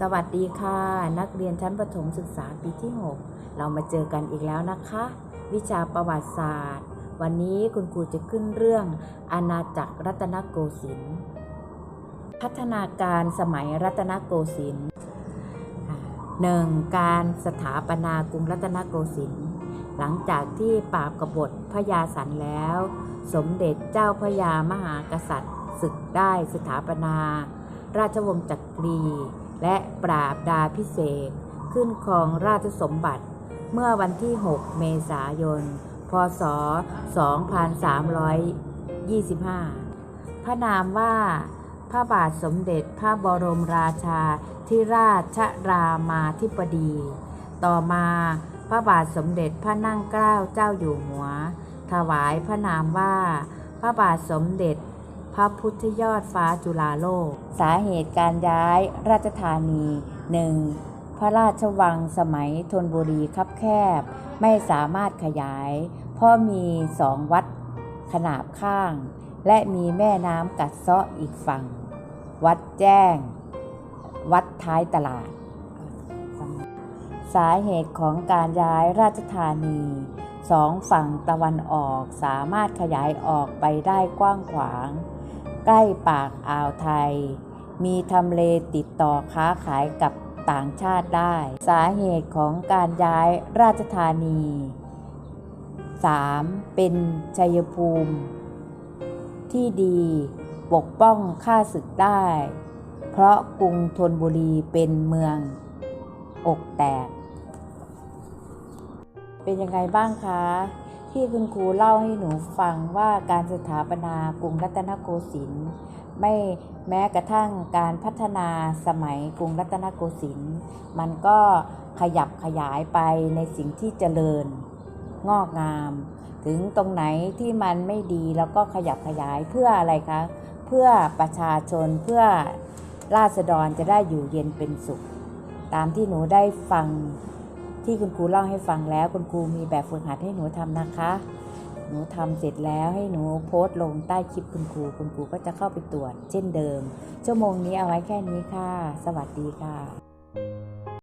สวัสดีค่ะ นักเรียนชั้นประถมศึกษาปีที่ 6 เรามาเจอกันอีกแล้วนะคะ วิชาประวัติศาสตร์ วันนี้คุณครูจะขึ้นเรื่อง อาณาจักรรัตนโกสินทร์พัฒนาการสมัยรัตนโกสินทร์หนึ่งการสถาปนากรุงรัตนโกสินทร์หลังจากที่ปราบกบฏพญาสันแล้ว สมเด็จเจ้าพระยามหากษัตริย์ศึกได้สถาปนา ราชวงศ์จักรี และปราบดาพิเศษขึ้นครองราชสมบัติเมื่อวันที่ 6 เมษายน พศ 2325 พระนามว่า พระบาทสมเด็จพระบรมราชาธิราชรามาธิบดี ต่อมาพระบาทสมเด็จพระนั่งเกล้าเจ้าอยู่หัว ถวายพระนามว่า พระบาทสมเด็จ พระพุทธยอดฟ้าจุฬาโลก สาเหตุการย้ายราชธานีหนึ่งพระราชวังสมัยธนบุรีคับแคบ ไม่สามารถขยาย เพราะมีสองวัดขนาบข้าง และมีแม่น้ำกัดเซาะอีกฝั่ง วัดแจ้ง วัดท้ายตลาด สาเหตุของการย้ายราชธานี สองฝั่งตะวันออกสามารถขยายออกไปได้กว้างขวาง ใกล้ปากอ่าวไทย มีทำเลติดต่อค้าขายกับต่างชาติได้ สาเหตุของการย้ายราชธานี 3. เป็นชัยภูมิ ที่ดีปกป้องข้าศึกได้ เพราะกรุงธนบุรีเป็นเมือง อกแตก เป็นยังไงบ้างคะ ที่คุณครูเล่าให้หนูฟังว่าการสถาปนากรุงรัตนโกสินทร์ไม่แม้กระทั่งการพัฒนาสมัยกรุงรัตนโกสินทร์มันก็ขยับขยายไปในสิ่งที่เจริญ งอกงาม ถึงตรงไหนที่มันไม่ดีแล้วก็ขยับขยายเพื่ออะไรคะ เพื่อประชาชนเพื่อราษฎรจะได้อยู่เย็นเป็นสุข ตามที่หนูได้ฟัง ที่คุณครูเล่าให้ฟังแล้วคุณครูมีแบบฝึกหัดให้หนูทำนะคะ หนูทำเสร็จแล้วให้หนูโพสต์ลงใต้คลิปคุณครู คุณครูก็จะเข้าไปตรวจเช่นเดิม ชั่วโมงนี้เอาไว้แค่นี้ค่ะ สวัสดีค่ะ